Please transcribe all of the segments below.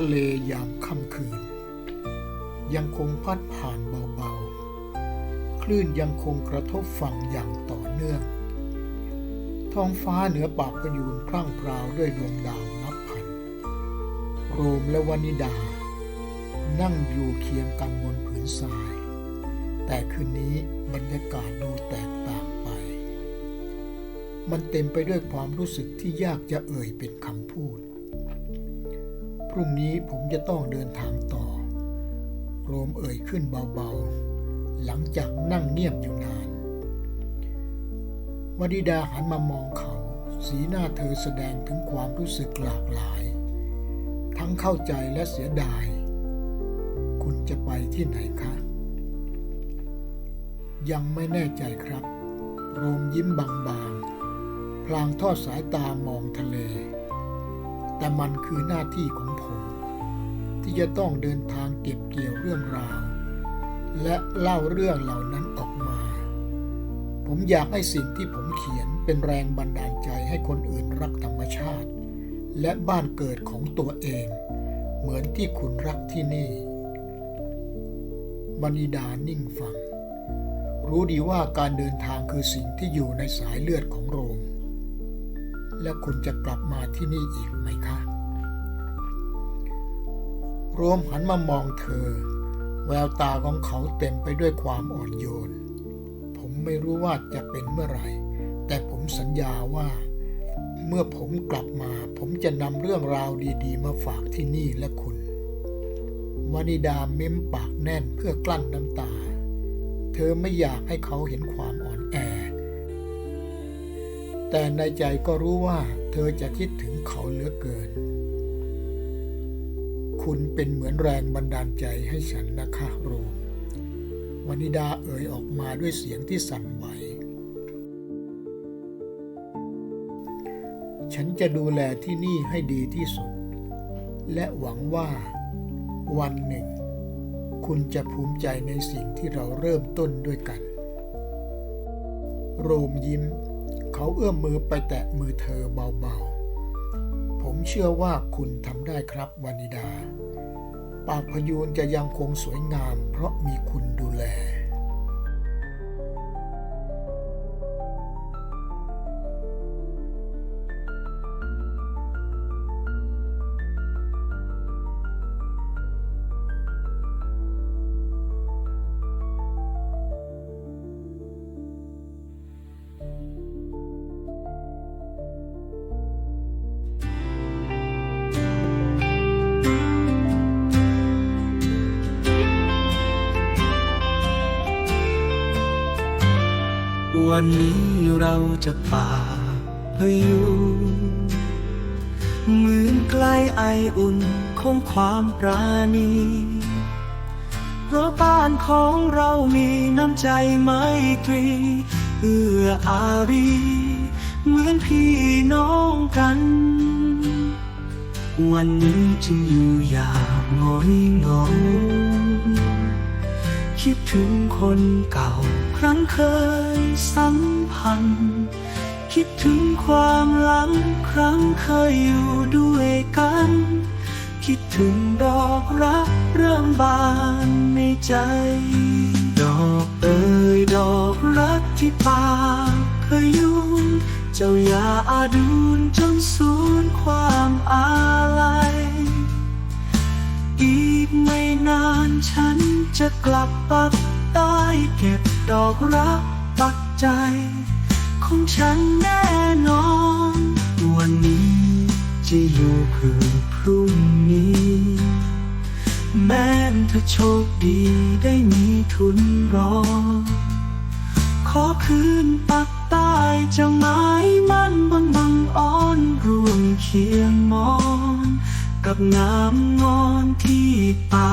ทะเลยามค่ำคืน ยังคงพัดผ่านเบาๆ คลื่นยังคงกระทบฝั่งอย่างต่อเนื่อง ท้องฟ้าเหนือปากพยูนพร่งพราวด้วยดวงดาวนับพัน โรมและวานิดา นั่งอยู่เคียงกันบนผืนทราย แต่คืนนี้บรรยากาศดูแตกต่างไป มันเต็มไปด้วยความรู้สึกที่ยากจะเอ่ยเป็นคำพูด รุ่งนี้ผมจะต้องเดินทางต่อโรมเอ่ยขึ้นเบาๆ หลังจากนั่งเงียบอยู่นานวนิดาหันมามองเขา สีหน้าเธอแสดงถึงความรู้สึกหลากหลาย ทั้งเข้าใจและเสียดาย คุณจะไปที่ไหนคะ ยังไม่แน่ใจครับ โรมยิ้มบางๆ พลางทอดสายตามองทะเล แต่มันคือหน้าที่ของผม ที่จะต้องเดินทางเก็บเกี่ยวเรื่องราว และเล่าเรื่องเหล่านั้นออกมา ผมอยากให้สิ่งที่ผมเขียนเป็นแรงบันดาลใจให้คนอื่นรักธรรมชาติ และบ้านเกิดของตัวเอง เหมือนที่คุณรักที่นี่บนิดานิ่งฟัง รู้ดีว่าการเดินทางคือสิ่งที่อยู่ในสายเลือดของโรม และคุณจะกลับมาที่นี่อีกไหมคะโรมหันมามองเธอ แววตาของเขาเต็มไปด้วยความอ่อนโยน ผมไม่รู้ว่าจะเป็นเมื่อไหร่ แต่ผมสัญญาว่า เมื่อผมกลับมา ผมจะนำเรื่องราวดีๆ มาฝากที่นี่และคุณวานิดาเม้มปากแน่นเพื่อกลั้นน้ำตา เธอไม่อยากให้เขาเห็นความอ่อน แต่ในใจก็รู้ว่าเธอจะคิดถึงเขาเหลือเกิน คุณเป็นเหมือนแรงบันดาลใจให้ฉันนะคะโรมวานิดาเอ่ยออกมาด้วยเสียงที่สั่นไหว ฉันจะดูแลที่นี่ให้ดีที่สุด และหวังว่าวันหนึ่ง คุณจะภูมิใจในสิ่งที่เราเริ่มต้นด้วยกัน โรมยิ้ม เขาเอื้อมมือไปแตะมือเธอเบาๆ ผมเชื่อว่าคุณทำได้ครับวานิดา ปากพยูนจะยังคงสวยงามเพราะมีคุณดูแล วันนี้เราจะป่าพยุเหมือนใกล้ไออุ่นของความปราณีเพราะบ้านของเรามีน้ำใจไมตรี เอื้ออารีเหมือนพี่น้องกัน วันนี้จึงอยู่อย่างงอยงงคิดถึงคนเก่า ครั้งเคยสัมพันธ์ คิดถึงความหลังครั้งเคยอยู่ด้วยกัน คิดถึงดอกรักเริ่มบานในใจ ดอกเอ่ยดอกรักที่ป่าเคยยุ่ง เจ้าอย่าอาดูนจนสูญความอาลัยอีกไม่นานฉันจะกลับปักใต้เก็บ ดอกรักปักใจ ของฉันแน่นอน วันนี้จะอยู่เพื่อพรุ่งนี้ แม้เธอโชคดีได้มีทุนรอ ขอคืนปักใต้จะไม้มันบังบังอ่อนร่วมเคียงมอน กับงามงอนที่ป่า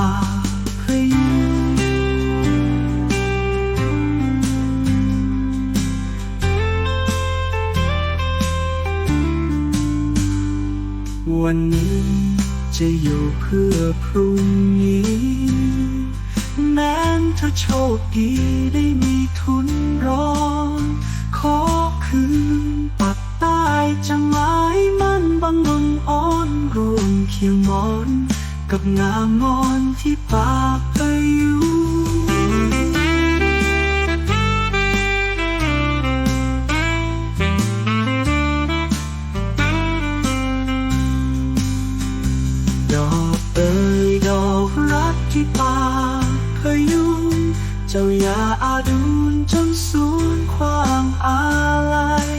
วันนี้ จะอยู่เพื่อพรุ่งนี้แม้นเธอโชคดีได้มีทุนรอนขอคืนปักใต้จะไม้มันบังบังอ่อนรวมเคียงมอน กับงามงอนที่ปาก จ้าอย่าอาดูนจนสูญความอาลัย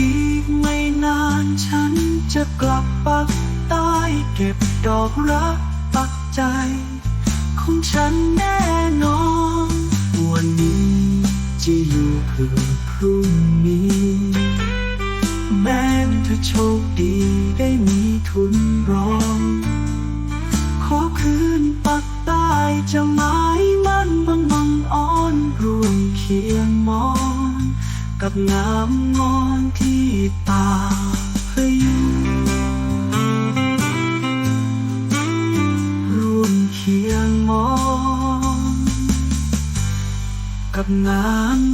อีกไม่นานฉันจะกลับปักใต้เก็บดอกรักปักใจ ของฉันแน่นอน วันนี้จะอยู่เพื่อพรุ่งนี้ แม้เธอโชคดีได้มีทุนรอง ขอคืนปักใต้จะมา กับงามงอนที่ตาพยุร่วมเคียงมอง กับงาม